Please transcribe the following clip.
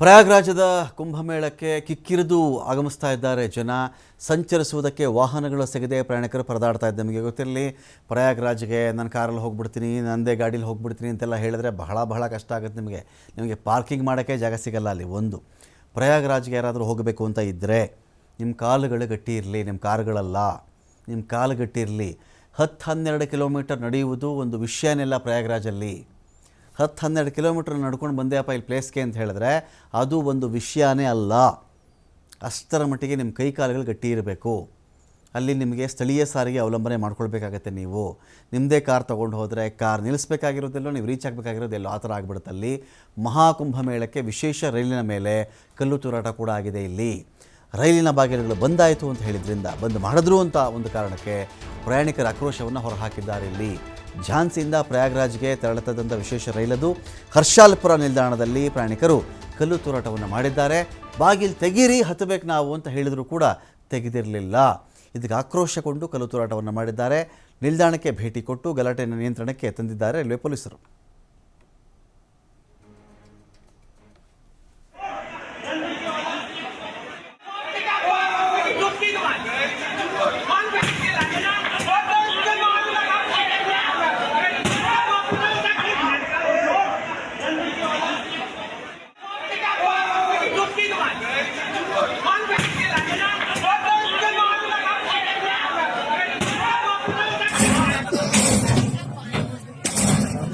ಪ್ರಯಾಗ್ರಾಜದ ಕುಂಭಮೇಳಕ್ಕೆ ಕಿಕ್ಕಿರಿದು ಆಗಮಿಸ್ತಾ ಇದ್ದಾರೆ ಜನ. ಸಂಚರಿಸುವುದಕ್ಕೆ ವಾಹನಗಳು ಸಿಗದೆ ಪ್ರಯಾಣಿಕರು ಪರದಾಡ್ತಾ ಇದ್ದ ನಿಮಗೆ ಗೊತ್ತಿರಲಿ, ಪ್ರಯಾಗ್ರಾಜ್ಗೆ ನಾನು ಕಾರಲ್ಲಿ ಹೋಗ್ಬಿಡ್ತೀನಿ, ನಂದೇ ಗಾಡೀಲಿ ಹೋಗ್ಬಿಡ್ತೀನಿ ಅಂತೆಲ್ಲ ಹೇಳಿದ್ರೆ ಬಹಳ ಬಹಳ ಕಷ್ಟ ಆಗುತ್ತೆ ನಿಮಗೆ. ನಿಮಗೆ ಪಾರ್ಕಿಂಗ್ ಮಾಡೋಕ್ಕೆ ಜಾಗ ಸಿಗಲ್ಲ ಅಲ್ಲಿ ಒಂದು. ಪ್ರಯಾಗ್ರಾಜ್ಗೆ ಯಾರಾದರೂ ಹೋಗಬೇಕು ಅಂತ ಇದ್ದರೆ ನಿಮ್ಮ ಕಾಲುಗಳು ಗಟ್ಟಿ ಇರಲಿ, ನಿಮ್ಮ ಕಾರುಗಳಲ್ಲ, ನಿಮ್ಮ ಕಾಲು ಗಟ್ಟಿ ಇರಲಿ. ಹತ್ತು ಹನ್ನೆರಡು ಕಿಲೋಮೀಟರ್ ನಡೆಯುವುದು ಒಂದು ವಿಷಯನೆಲ್ಲ ಪ್ರಯಾಗ್ರಾಜಲ್ಲಿ. ಹತ್ತು ಹನ್ನೆರಡು ಕಿಲೋಮೀಟ್ರ್ ನಡ್ಕೊಂಡು ಬಂದೆಯಪ್ಪ ಇಲ್ಲಿ ಪ್ಲೇಸ್ಗೆ ಅಂತ ಹೇಳಿದ್ರೆ ಅದು ಒಂದು ವಿಷಯನೇ ಅಲ್ಲ. ಅಷ್ಟರ ಮಟ್ಟಿಗೆ ನಿಮ್ಮ ಕೈ ಕಾಲುಗಳು ಗಟ್ಟಿ ಇರಬೇಕು. ಅಲ್ಲಿ ನಿಮಗೆ ಸ್ಥಳೀಯ ಸಾರಿಗೆ ಅವಲಂಬನೆ ಮಾಡ್ಕೊಳ್ಬೇಕಾಗತ್ತೆ ನೀವು. ನಿಮ್ಮದೇ ಕಾರ್ ತೊಗೊಂಡು ಹೋದರೆ ಕಾರ್ ನಿಲ್ಲಿಸ್ಬೇಕಾಗಿರೋದೆಲ್ಲೋ, ನೀವು ರೀಚ್ ಆಗಬೇಕಾಗಿರೋದೆಲ್ಲೋ, ಆ ಥರ ಆಗಿಬಿಡುತ್ತೆ ಅಲ್ಲಿ. ಮಹಾಕುಂಭ ಮೇಳಕ್ಕೆ ವಿಶೇಷ ರೈಲಿನ ಮೇಲೆ ಕಲ್ಲು ತೂರಾಟ ಕೂಡ ಆಗಿದೆ ಇಲ್ಲಿ. ರೈಲಿನ ಬಾಗಿಲುಗಳು ಬಂದಾಯಿತು ಅಂತ ಹೇಳಿದ್ರಿಂದ ಬಂದ್ ಮಾಡಿದ್ರು ಅಂತ ಒಂದು ಕಾರಣಕ್ಕೆ ಪ್ರಯಾಣಿಕರ ಆಕ್ರೋಶವನ್ನು ಹೊರಹಾಕಿದ್ದಾರೆ ಇಲ್ಲಿ. ಝಾನ್ಸಿಯಿಂದ ಪ್ರಯಾಗ್ರಾಜ್ಗೆ ತೆರಳುತ್ತದಂಥ ವಿಶೇಷ ರೈಲದು ಹರ್ಷಾಲ್ಪುರ ನಿಲ್ದಾಣದಲ್ಲಿ ಪ್ರಯಾಣಿಕರು ಕಲ್ಲು ತೂರಾಟವನ್ನು ಮಾಡಿದ್ದಾರೆ. ಬಾಗಿಲು ತೆಗೀರಿ, ಹತ್ತಬೇಕು ನಾವು ಅಂತ ಹೇಳಿದರೂ ಕೂಡ ತೆಗೆದಿರಲಿಲ್ಲ. ಇದಕ್ಕೆ ಆಕ್ರೋಶಗೊಂಡು ಕಲ್ಲು ತೂರಾಟವನ್ನು ಮಾಡಿದ್ದಾರೆ. ನಿಲ್ದಾಣಕ್ಕೆ ಭೇಟಿ ಕೊಟ್ಟು ಗಲಾಟೆಯನ್ನು ನಿಯಂತ್ರಣಕ್ಕೆ ತಂದಿದ್ದಾರೆ ರೈಲ್ವೆ ಪೊಲೀಸರು.